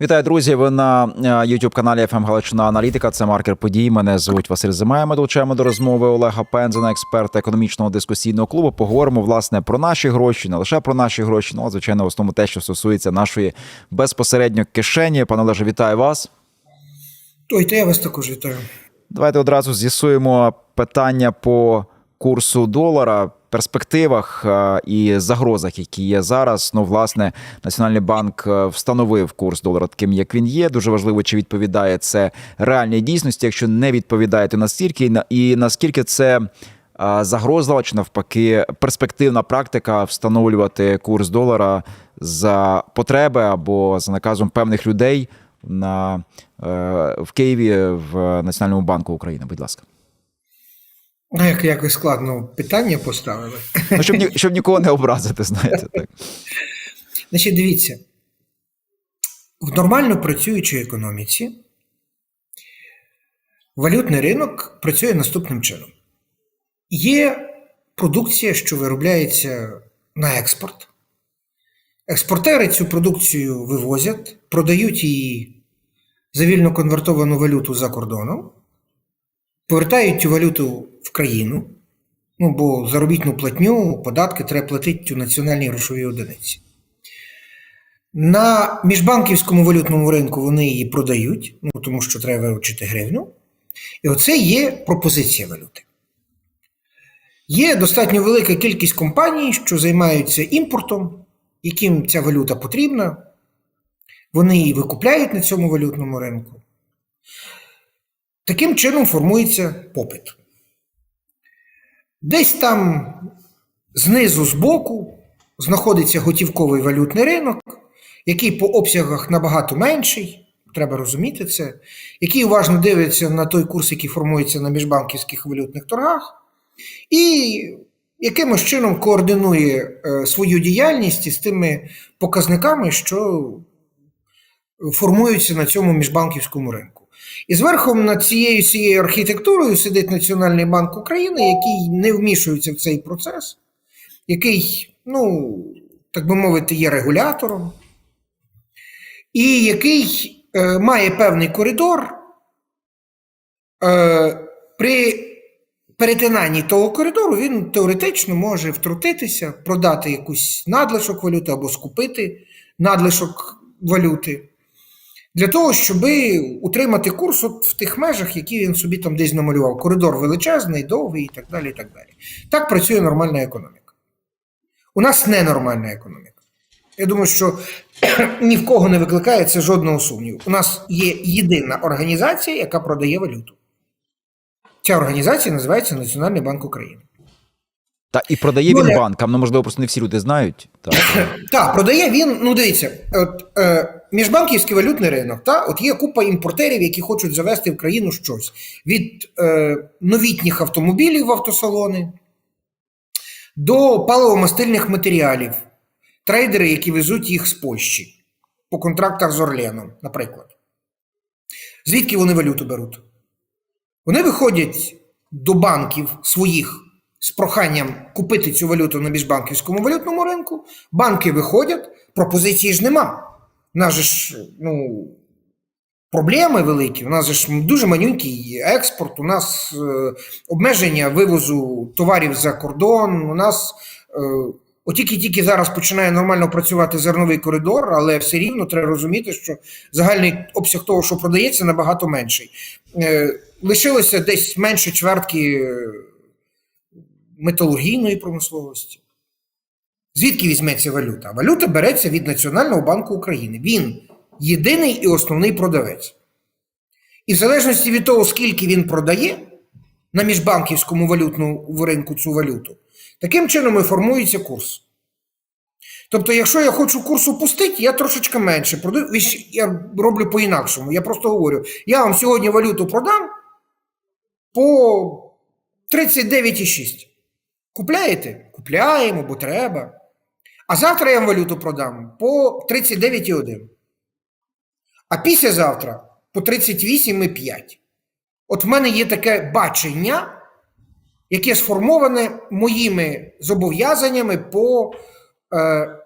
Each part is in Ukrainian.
Вітаю, друзі! Ви на youtube каналі «ФМ Галичина Аналітика. Це маркер подій. Мене звуть Василь Зимає. Ми долучаємо до розмови Олега Пензена, експерта економічного дискусійного клубу. Поговоримо власне про наші гроші, не лише про наші гроші, ну а, звичайно, в основному те, що стосується нашої безпосередньо кишені. Пане Олеже, вітаю вас. Ой, то я вас також вітаю. Давайте одразу з'ясуємо питання по курсу долара, перспективах е, і загрозах, які є зараз. Ну, власне, Національний банк е, встановив курс долара таким, як він є. Дуже важливо, чи відповідає це реальній дійсності. Якщо не відповідає, то настільки і на- і наскільки це. е, Загрозлива чи навпаки перспективна практика встановлювати курс долара за потреби або за наказом певних людей на в Києві в Національному банку України. Будь ласка, як якось складно питання поставили. ну щоб ні, щоб нікого не образити, знаєте так. Значить, дивіться, в нормально працюючій економіці валютний ринок працює наступним чином. Є продукція, що виробляється на експорт. Експортери цю продукцію вивозять, продають її за вільно конвертовану валюту за кордоном, повертають цю валюту в країну. Ну, бо заробітну платню, податки треба платити у національній грошовій одиниці. На міжбанківському валютному ринку вони її продають, ну, тому що треба виручити гривню. І оце є пропозиція валюти. Є достатньо велика кількість компаній, що займаються імпортом, яким ця валюта потрібна. Вони її викупляють на цьому валютному ринку. Таким чином формується попит. Десь там знизу збоку знаходиться готівковий валютний ринок, який по обсягах набагато менший, треба розуміти це, який уважно дивиться на той курс, який формується на міжбанківських валютних торгах, і якимось чином координує е, свою діяльність із тими показниками, що формуються на цьому міжбанківському ринку. І зверху над цією цією архітектурою сидить Національний банк України, який не вмішується в цей процес, який, ну, так би мовити, є регулятором, і який е, має певний коридор. Е, при перетинанні того коридору він теоретично може втрутитися, продати якусь надлишок валюти або скупити надлишок валюти для того, щоб утримати курс от в тих межах, які він собі там десь намалював. Коридор величезний, довгий і так далі. і Так далі. Так працює нормальна економіка. У нас ненормальна економіка. Я думаю, що ні в кого не викликає це жодного сумніву. У нас є єдина організація, яка продає валюту. Ця організація називається Національний банк України. Та і продає Ну, він я- банкам. Ну можливо, просто не всі люди знають. Так. Так, продає він, ну дивіться, от, е, міжбанківський валютний ринок, та, от є купа імпортерів, які хочуть завести в країну щось. Від е, новітніх автомобілів в автосалони до паливомастильних матеріалів, трейдери, які везуть їх з Польщі по контрактах з Орленом, наприклад. Звідки вони валюту беруть? Вони виходять до банків своїх з проханням купити цю валюту на міжбанківському валютному ринку. Банки виходять, пропозиції ж нема. У нас же ж ну, проблеми великі. У нас же ж дуже манюнький експорт, у нас е, обмеження вивозу товарів за кордон. У нас е, от тільки-тільки зараз починає нормально працювати зерновий коридор, але все рівно треба розуміти, що загальний обсяг того, що продається, набагато менший. Е, лишилося десь менше чвертки металургійної промисловості. Звідки візьметься валюта? Валюта береться від Національного банку України. Він єдиний і основний продавець. І в залежності від того, скільки він продає на міжбанківському валютному ринку цю валюту, таким чином і формується курс. Тобто, якщо я хочу курс опустити, я трошечки менше продаю. Я роблю по-інакшому. Я просто говорю: я вам сьогодні валюту продам по 39,6. Купляєте? Купляємо, бо треба. А завтра я вам валюту продам по 39,1. А післязавтра по 38,5. От в мене є таке бачення, яке сформоване моїми зобов'язаннями по е,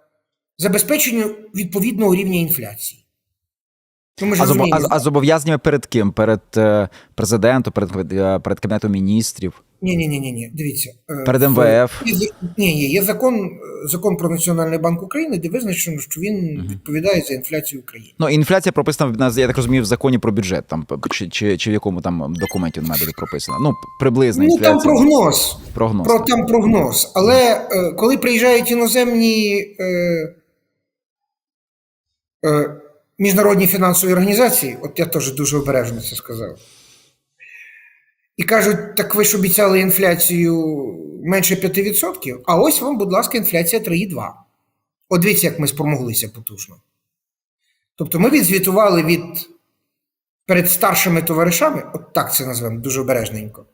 забезпеченню відповідного рівня інфляції. Ну, А, зобо- а, а зобов'язаннями перед ким? Перед е, президентом, перед, е, перед кабінетом міністрів, Ні, ні, ні, ні, ні. Дивіться. е, перед МВФ. Ні, ні, є закон, е, закон про Національний банк України, де визначено, що він відповідає за інфляцію в Україні. Ну, інфляція прописана я так розумію, в законі про бюджет, там чи, чи, чи в якому там документі вона бути прописана. Ну, приблизна Ну там прогноз. прогноз. Про там прогноз. Але е, коли приїжджають іноземні е, е, міжнародні фінансові організації, от я теж дуже обережно це сказав, і кажуть, так ви ж обіцяли інфляцію менше 5%, а ось вам, будь ласка, інфляція 3,2. От дивіться, як ми спромоглися потужно. Тобто ми відзвітували від перед старшими товаришами, от так це назвемо дуже обережненько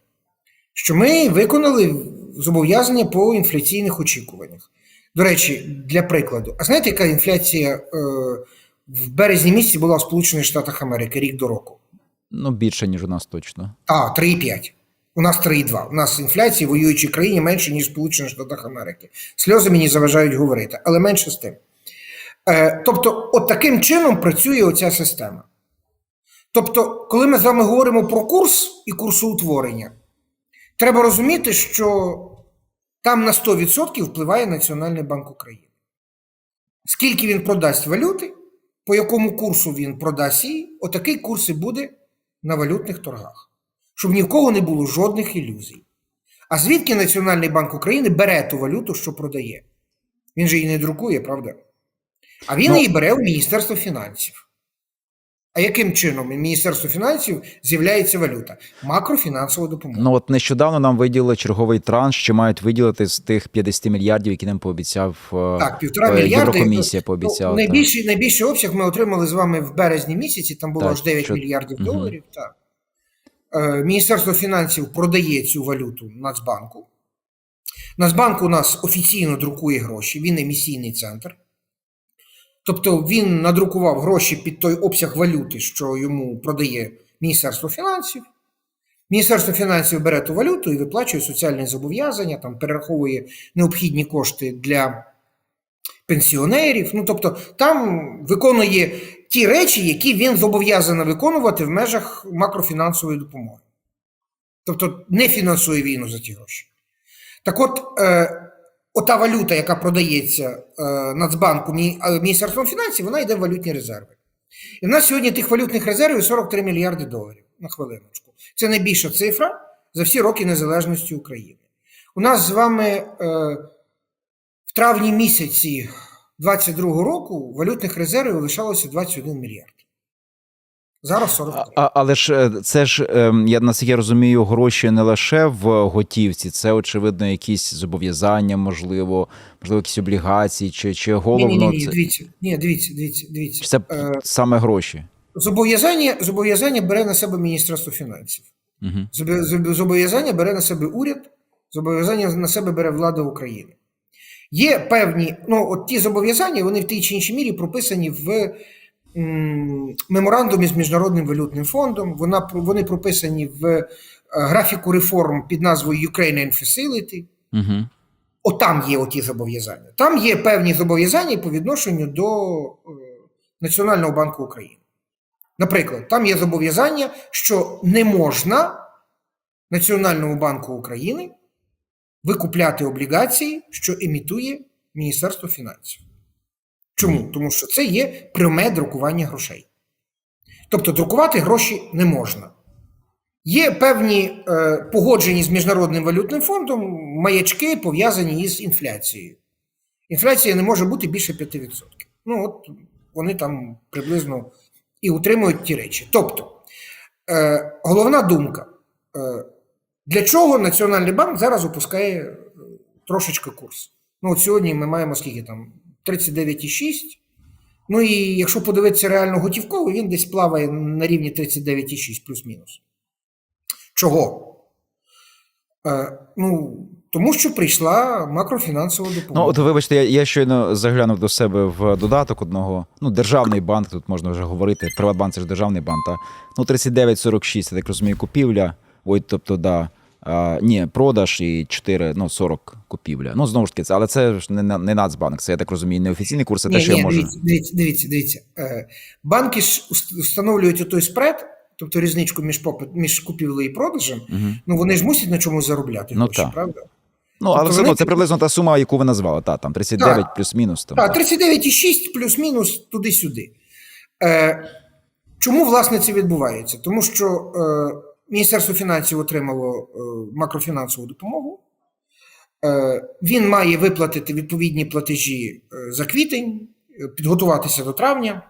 що ми виконали зобов'язання по інфляційних очікуваннях. До речі, для прикладу, а знаєте, яка інфляція е, в березні місяці була в Сполучених Штатах Америки рік до року? Ну, більше, ніж у нас точно. А, 3,5. У нас 3,2. У нас інфляція в воюючій країні менше, ніж в Сполучених Штатах Америки. Сльози мені заважають говорити, але менше з тим. Е, тобто, от таким чином працює оця система. Тобто, коли ми з вами говоримо про курс і курсоутворення, треба розуміти, що там на 100% впливає Національний банк України. Скільки він продасть валюти, по якому курсу він продасть її, отакий курс і буде на валютних торгах. Щоб ні в кого не було жодних ілюзій. А звідки Національний банк України бере ту валюту, що продає? Він же її не друкує, правда? А він Ну- її бере у Міністерство фінансів. А яким чином Міністерство фінансів з'являється валюта? Макрофінансова допомога. Ну от нещодавно нам виділили черговий транш, що мають виділити з тих 50 мільярдів, які нам пообіцяв е, Так, півтора мільярда. Єврокомісія Ну, пообіцяла. так. найбільший, найбільший обсяг ми отримали з вами в березні місяці, там було Так, аж 9 що- мільярдів доларів. Так. Е, Міністерство фінансів продає цю валюту Нацбанку. Нацбанк у нас офіційно друкує гроші, він емісійний центр. Тобто він надрукував гроші під той обсяг валюти, що йому продає Міністерство фінансів. Міністерство фінансів бере ту валюту і виплачує соціальні зобов'язання, там перераховує необхідні кошти для пенсіонерів. Ну тобто там виконує ті речі, які він зобов'язаний виконувати в межах макрофінансової допомоги. Тобто не фінансує війну за ті гроші. Так от, е, ота валюта, яка продається е, Нацбанку е, Міністерством фінансів, вона йде в валютні резерви. І в нас сьогодні тих валютних резервів 43 мільярди доларів на хвилиночку. Це найбільша цифра за всі роки незалежності України. У нас з вами е, в травні місяці 22 року валютних резервів лишалося 21 мільярд. Зараз 43. А, але ж е, це ж ем, я наскільки я розумію, гроші не лише в готівці, це очевидно якісь зобов'язання, можливо, можливо, якісь облігації, чи, чи головно ні, ні, ні, це дивіться, ні, дивіться, дивіться, дивіться. це Е, саме гроші. Зобов'язання, зобов'язання бере на себе Міністерство фінансів. Угу. Зобо- зобо- Зобов'язання бере на себе уряд, зобов'язання на себе бере влада України. Є певні, ну, от ті зобов'язання, вони в тій чи іншій мірі прописані в меморандумі з Міжнародним валютним фондом. Вона, вони прописані в е, графіку реформ під назвою Ukrainian Facility. Угу. Отам є оті зобов'язання. Там є певні зобов'язання по відношенню до е, Національного банку України. Наприклад, там є зобов'язання, що не можна Національному банку України викупляти облігації, що емітує Міністерство фінансів. Чому? Тому що це є пряме друкування грошей. Тобто друкувати гроші не можна. Є певні е, погоджені з Міжнародним валютним фондом маячки, пов'язані із інфляцією. Інфляція не може бути більше 5%. Ну, от вони там приблизно і утримують ті речі. Тобто, е, головна думка: е, для чого Національний банк зараз опускає е, трошечки курс? Ну, от сьогодні ми маємо скільки там 39,6. Ну і якщо подивитися реально готівково, він десь плаває на рівні 39,6 плюс-мінус. Чого? Е, ну, тому що прийшла макрофінансова допомога. Ну, от вибачте, я, я щойно заглянув до себе в додаток одного. Ну, державний банк, тут можна вже говорити. Приватбанк це ж державний банк. Та ну 39,46, я так розумію, купівля. Ой, тобто, да. А, ні, продаж і 4, ну 40 купівля. Ну знову ж таки, це, але це ж не, не Нацбанк. Це я так розумію, не офіційний курс, це те, Ні, що ні, я можу. дивіться, дивіться, дивіться, дивіться. Е, Банки ж встановлюють той спред, тобто різничку між попит, між купівлею і продажем. Мгм. Ну вони ж мусять на чомусь заробляти Ну, гроші, правда? Ну, але тобто все одно це приблизно та сума, яку ви назвали. Та, там 39 Так. плюс-мінус. Там, Так, 39,6 плюс-мінус туди-сюди. Е, чому власне це відбувається? Тому що е, Міністерство фінансів отримало е, макрофінансову допомогу. Е, він має виплатити відповідні платежі е, за квітень, підготуватися до травня.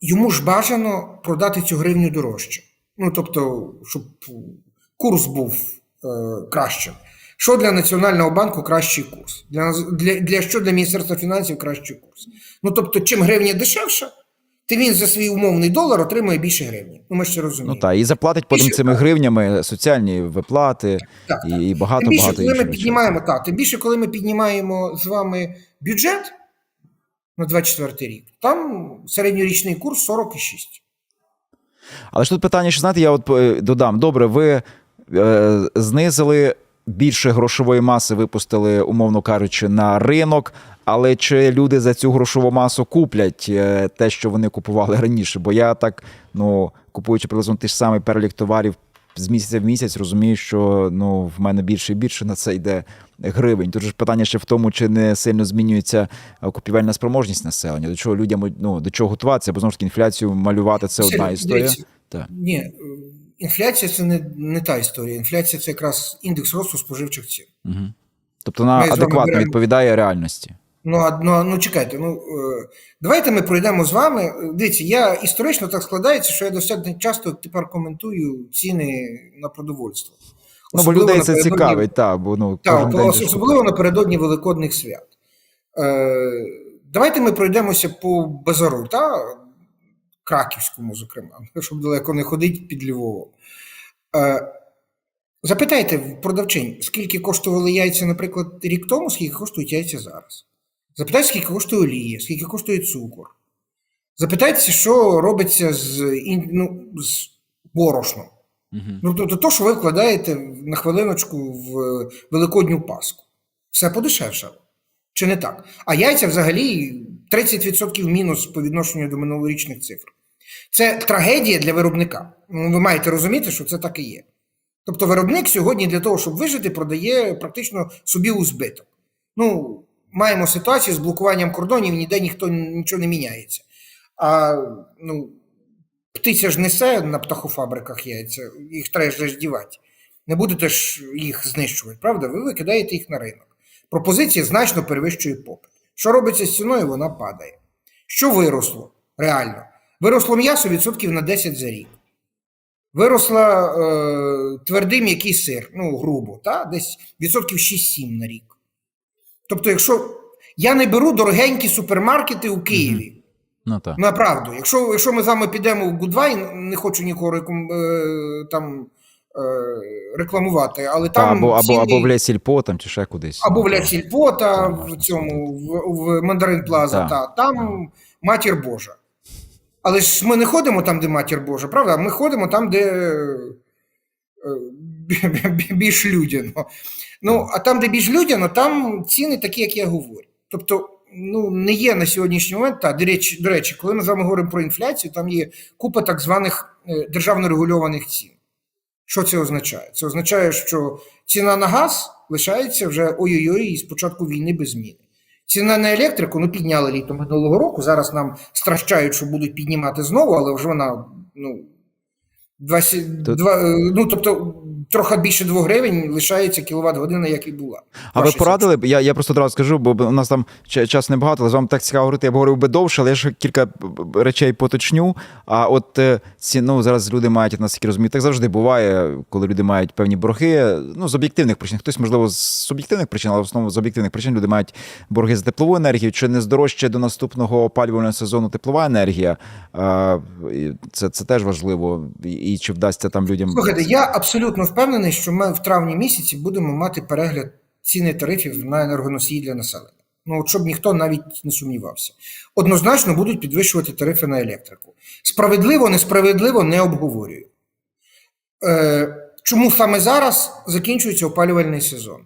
Йому ж бажано продати цю гривню дорожче. Ну, тобто, щоб курс був кращим. Що для Національного банку кращий курс? Для, для, для що для Міністерства фінансів кращий курс? Ну тобто, чим гривня дешевша, тим він за свій умовний долар отримує більше гривні. Ну ми ж це розуміємо. Ну так, і заплатить потім цими гривнями соціальні виплати Так, і, і багато тим більше, багато коли ми піднімаємо, так, тим більше, коли ми піднімаємо з вами бюджет на 24 рік, там середньорічний курс 40,6. Але ж тут питання, що знаєте, я от е, додам: добре, ви е, знизили більше грошової маси, випустили, умовно кажучи, на ринок. Але чи люди за цю грошову масу куплять е, те, що вони купували раніше? Бо я так, ну купуючи приблизно той ж самий перелік товарів з місяця в місяць, розумію, що ну в мене більше і більше на це йде гривень. Тут же ж питання ще в тому, чи не сильно змінюється е, купівельна спроможність населення. До чого людям ну до чого готуватися, бо знову ж таки інфляцію малювати це одна історія. Так. Ні, е, інфляція це не, не та історія. Інфляція це якраз індекс росту споживчих цін. Угу. Тобто вона Ми адекватно беремо- відповідає реальності. Ну, а- ну, ну чекайте, ну е, давайте ми пройдемо з вами. Дивіться, я історично так складається, що я достатньо часто тепер коментую ціни на продовольство. Ну, бо людей це цікавить, так, бо ну Так, кожен день особливо напередодні Великодних свят. Е, давайте ми пройдемося по базару, та краківському, зокрема, щоб далеко не ходити під Львовом. Е, запитайте продавчинь, скільки коштували яйця, наприклад, рік тому, скільки коштують яйця зараз. Запитайте, скільки коштує олія, скільки коштує цукор. Запитайте, що робиться з, ну, з борошном. Ну, тобто, то, що ви вкладаєте на хвилиночку в Великодню Пасху, все подешевшало. Чи не так? А яйця взагалі 30% мінус по відношенню до минулорічних цифр. Це трагедія для виробника. Ну, ви маєте розуміти, що це так і є. Тобто, виробник сьогодні для того, щоб вижити, продає практично собі у збиток. Ну, маємо ситуацію з блокуванням кордонів, ніде ніхто нічого не міняється. А ну, птиця ж несе на птахофабриках яйця, їх треба ж дівати. Не будете ж їх знищувати, правда? Ви викидаєте їх на ринок. Пропозиція значно перевищує попит. Що робиться з ціною, вона падає. Що виросло реально? Виросло м'ясо відсотків на 10 за рік. Виросла е, твердий м'який сир, ну, грубо, та? десь відсотків 6-7 на рік. Тобто, якщо я не беру дорогенькі супермаркети у Києві, Ну так. Направду, якщо, якщо ми з вами підемо в Гудвай, не хочу нікого реком, е, там е, рекламувати, але Та, там або, або, ціни- або в Лесільпо там чи ще кудись. або в Ну, Ля Сільпо, та в цьому в, в Мандарин Плаза, Так. та там матір Божа. Але ж ми не ходимо там, де матір Божа, правда? Ми ходимо там, де е, бі- бі- більш людяно. Ну, а там, де більш людяно, там ціни такі, як я говорю. Тобто, ну, не є на сьогоднішній момент, та, до речі, до речі, коли ми з вами говоримо про інфляцію, там є купа так званих е, державно регульованих цін. Що це означає? Це означає, що ціна на газ лишається вже ой-ой-ой з початку війни без зміни. Ціна на електрику ну, підняли літом минулого року. Зараз нам стращають, що будуть піднімати знову, але вже вона ну, 20, Тут- два, е, ну, тобто трохи більше 2 гривень лишається кіловат година, як і була. А ви порадили б? Я, я просто одразу скажу, бо у нас там час небагато, але з вами так цікаво говорити, я б говорив би довше, але я ще кілька речей поточню. А от е, ці, ну, зараз люди мають, наскільки розумію, так завжди буває, коли люди мають певні борги. Ну, з об'єктивних причин. Хтось, можливо, з суб'єктивних причин, але в основному з об'єктивних причин люди мають борги за теплову енергію. Чи не здорожчає до наступного опалювального сезону теплова енергія? Це, це теж важливо. І чи вдасться там людям. Слухайте, я абсолютно впевнений, що ми в травні місяці будемо мати перегляд ціни тарифів на енергоносії для населення. Ну, щоб ніхто навіть не сумнівався. Однозначно будуть підвищувати тарифи на електрику. Справедливо, несправедливо не обговорюю. Е, чому саме зараз закінчується опалювальний сезон?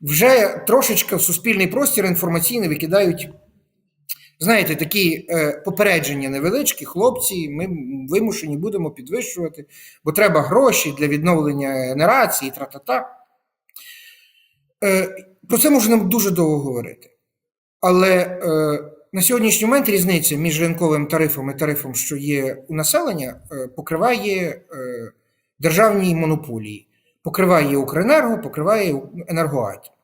Вже трошечки в суспільний простір інформаційний викидають, знаєте, такі е, попередження невеличкі. Хлопці, ми вимушені будемо підвищувати, бо треба гроші для відновлення генерації, тра-та-та. Е, про це можна дуже довго говорити. Але е, на сьогоднішній момент різниця між ринковим тарифом і тарифом, що є у населення, е, покриває е, державні монополії, покриває Укренерго, покриває Енергоатом.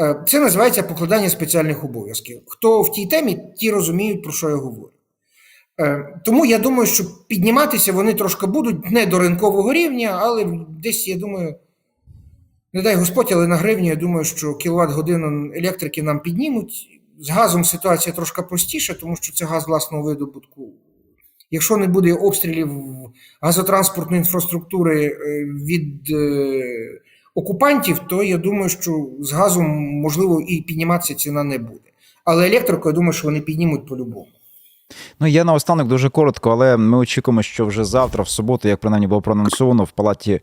Е, Це називається покладання спеціальних обов'язків. Хто в тій темі, ті розуміють, про що я говорю. Е, Тому я думаю, що підніматися вони трошки будуть не до ринкового рівня, але десь, я думаю, не дай Господь, але на гривні, я думаю, що кіловат годину електрики нам піднімуть. З газом ситуація трошки простіша, тому що це газ власного видобутку. Якщо не буде обстрілів газотранспортної інфраструктури е, від окупантів, то я думаю, що з газом можливо і підніматися ціна не буде. Але електрику, я думаю, що вони піднімуть по-любому. Ну я наостанок дуже коротко, але ми очікуємо, що вже завтра, в суботу, як принаймні було проанонсовано, в палаті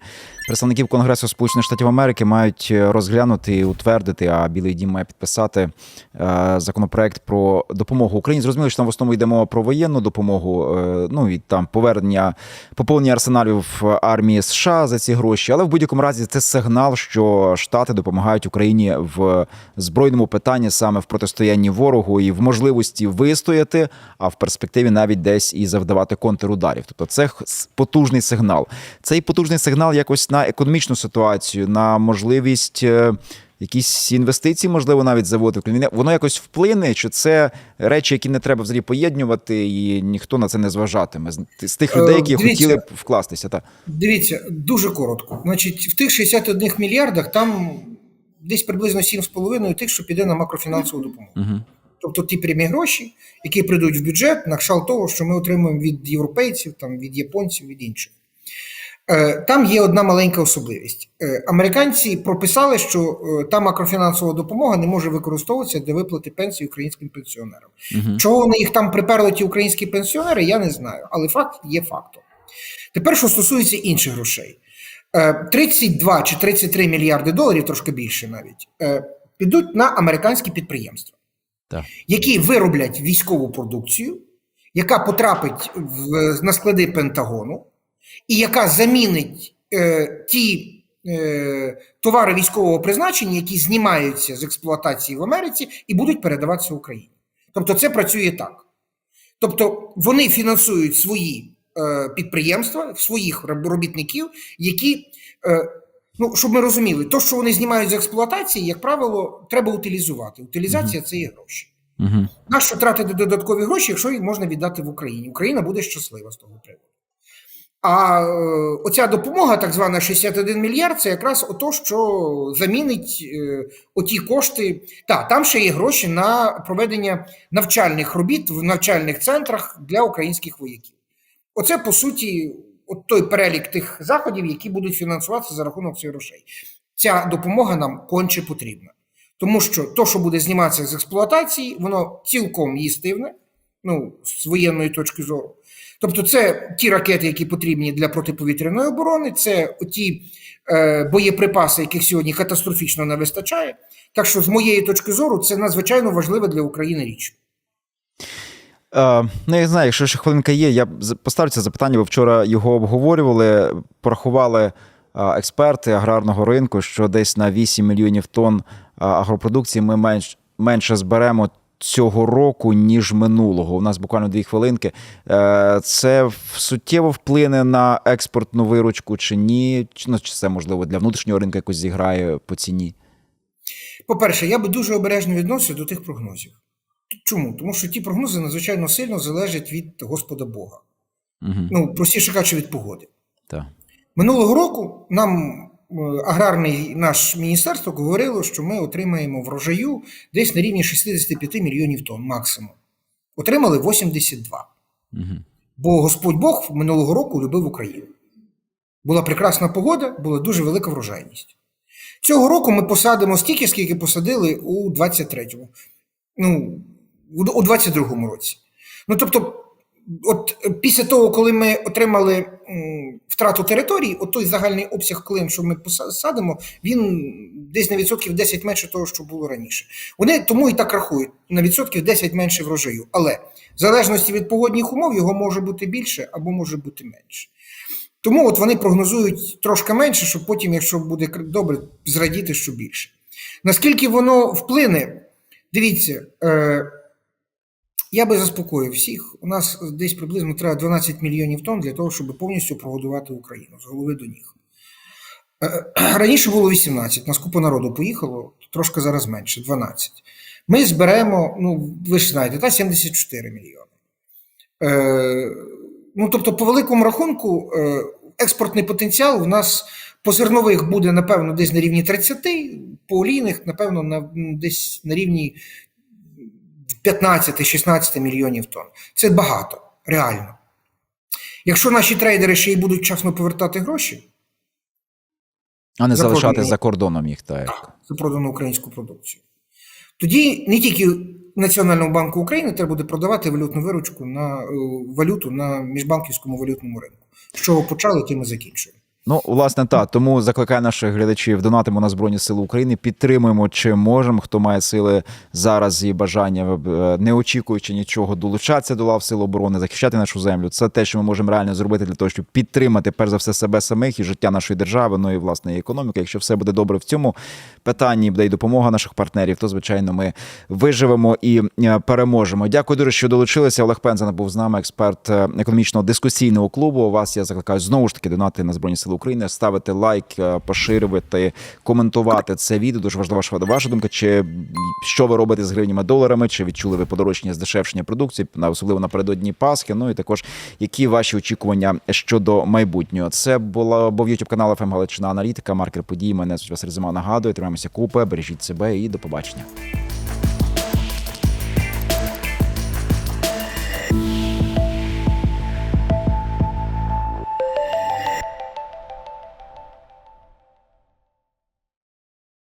представників Конгресу Сполучених Штатів Америки мають розглянути і утвердити, а Білий Дім має підписати е, законопроект про допомогу Україні. Зрозуміло, що там в основному йде мова про воєнну допомогу, е, ну і там повернення поповнення арсеналів армії США за ці гроші. Але в будь-якому разі це сигнал, що Штати допомагають Україні в збройному питанні саме в протистоянні ворогу і в можливості вистояти, а в перспективі навіть десь і завдавати контрударів. Тобто це потужний сигнал. Цей потужний сигнал якось на економічну ситуацію, на можливість. е, Якісь інвестиції, можливо, навіть заводити в країні. Воно якось вплине, чи це речі, які не треба взагалі поєднувати, і ніхто на це не зважатиме з тих людей, Е, які дивіться. хотіли б вкластися. Та Дивіться, дуже коротко. Значить, в тих 61 мільярдах там десь приблизно 7,5 тих, що піде на макрофінансову допомогу. угу. Тобто ті прямі гроші, які прийдуть в бюджет, на кшталт того, що ми отримуємо від європейців, там, від японців, від інших. Е, Там є одна маленька особливість. Е, Американці прописали, що е, та макрофінансова допомога не може використовуватися для виплати пенсій українським пенсіонерам. Угу. Чого вони їх там приперли, ті українські пенсіонери, я не знаю. Але факт є фактом. Тепер, що стосується інших грошей, Е, 32 чи 33 мільярди доларів, трошки більше навіть, підуть на американські підприємства, Так. які вироблять військову продукцію, яка потрапить в, на склади Пентагону, і яка замінить е, ті е, товари військового призначення, які знімаються з експлуатації в Америці і будуть передаватися Україні. Тобто це працює так. Тобто вони фінансують свої е, підприємства, своїх робітників, які, е, ну, щоб ми розуміли, то, що вони знімають з експлуатації, як правило, треба утилізувати. Утилізація це є гроші. Угу. Нащо тратити додаткові гроші, якщо їх можна віддати в Україні? Україна буде щаслива з того приводу. А е, оця допомога, так звана 61 мільярд, це якраз ото, що замінить е, оті кошти. Так, там ще є гроші на проведення навчальних робіт в навчальних центрах для українських вояків. Оце, по суті, от той перелік тих заходів, які будуть фінансуватися за рахунок цих грошей. Ця допомога нам конче потрібна. Тому що то, що буде зніматися з експлуатації, воно цілком їстивне, ну, з воєнної точки зору. Тобто, це ті ракети, які потрібні для протиповітряної оборони, це ті е, боєприпаси, яких сьогодні катастрофічно не вистачає. Так що, з моєї точки зору, це надзвичайно важлива для України річ. Е, ну, я знаю, якщо ще хвилинка є, я поставлю це запитання, бо вчора його обговорювали, порахували е, експерти аграрного ринку, що десь на 8 мільйонів тонн е, агропродукції ми менш, менше зберемо цього року, ніж минулого. У нас буквально дві хвилинки. Е, Це суттєво вплине на експортну виручку чи ні? Чи, ну, чи це можливо для внутрішнього ринку якось зіграє по ціні? По-перше, я би дуже обережно відносився до тих прогнозів. Чому? Тому що ті прогнози надзвичайно сильно залежать від Господа Бога. Угу. Ну, простіше кажучи, від погоди. Так. Минулого року нам е, аграрне наше міністерство говорило, що ми отримаємо врожаю десь на рівні 65 мільйонів тонн максимум. Отримали 82. Угу. Бо Господь Бог минулого року любив Україну. Була прекрасна погода, була дуже велика врожайність. Цього року ми посадимо стільки, скільки посадили у 23-му, ну, у- у 22-му році. Ну, тобто, от е, після того, коли ми отримали втрату територій, от той загальний обсяг клин, що ми посадимо, він десь на відсотків 10 менше того, що було раніше. Вони тому і так рахують на відсотків 10 менше врожаю. Але в залежності від погодних умов його може бути більше або може бути менше. Тому от вони прогнозують трошки менше, щоб потім, якщо буде добре, зрадіти, що більше. Наскільки воно вплине, дивіться, е, я би заспокоїв всіх. У нас десь приблизно треба 12 мільйонів тонн для того, щоб повністю прогодувати Україну з голови до ніг. Е, Раніше було 18, нас купа народу поїхало, трошки зараз менше 12. Ми зберемо, ну ви ж знаєте, та 74 мільйони. Е, ну, тобто, по великому рахунку, е, експортний потенціал у нас по зернових буде, напевно, десь на рівні 30, по олійних, напевно, на, десь на рівні 15-16 мільйонів тонн. Це багато, реально. Якщо наші трейдери ще й будуть вчасно повертати гроші А не За залишати за кордоном їх так. за продану українську продукцію, тоді не тільки Національному банку України треба буде продавати валютну виручку на е, валюту на міжбанківському валютному ринку. З чого почали, тим і закінчуємо. Ну, власне, так. Тому закликаю наших глядачів донатимо на Збройні Сили України, підтримуємо чи можемо. Хто має сили зараз і бажання, е, не очікуючи нічого, долучатися до лав Сил оборони, захищати нашу землю. Це те, що ми можемо реально зробити для того, щоб підтримати перш за все себе самих і життя нашої держави, ну і власне і економіки. Якщо все буде добре в цьому питанні, буде й допомога наших партнерів, то звичайно ми виживемо і е, переможемо. Дякую дуже, що долучилися. Олег Пензен був з нами, експерт е, економічного дискусійного клубу. Вас я закликаю знову ж таки донати на збройні сили України, ставити лайк, е, поширювати, коментувати це відео. Дуже важлива ваша, думка. Чи що ви робите з гривнями доларами? Чи відчули ви подорожчання здешевшення продукції, на- особливо напередодні Пасхи? Ну і також які ваші очікування щодо майбутнього? Це була був YouTube канал ФМ Галичина Аналітика, маркер подій. Мене звуть Василь Зима. Нагадую, тримаємося купи, бережіть себе і до побачення.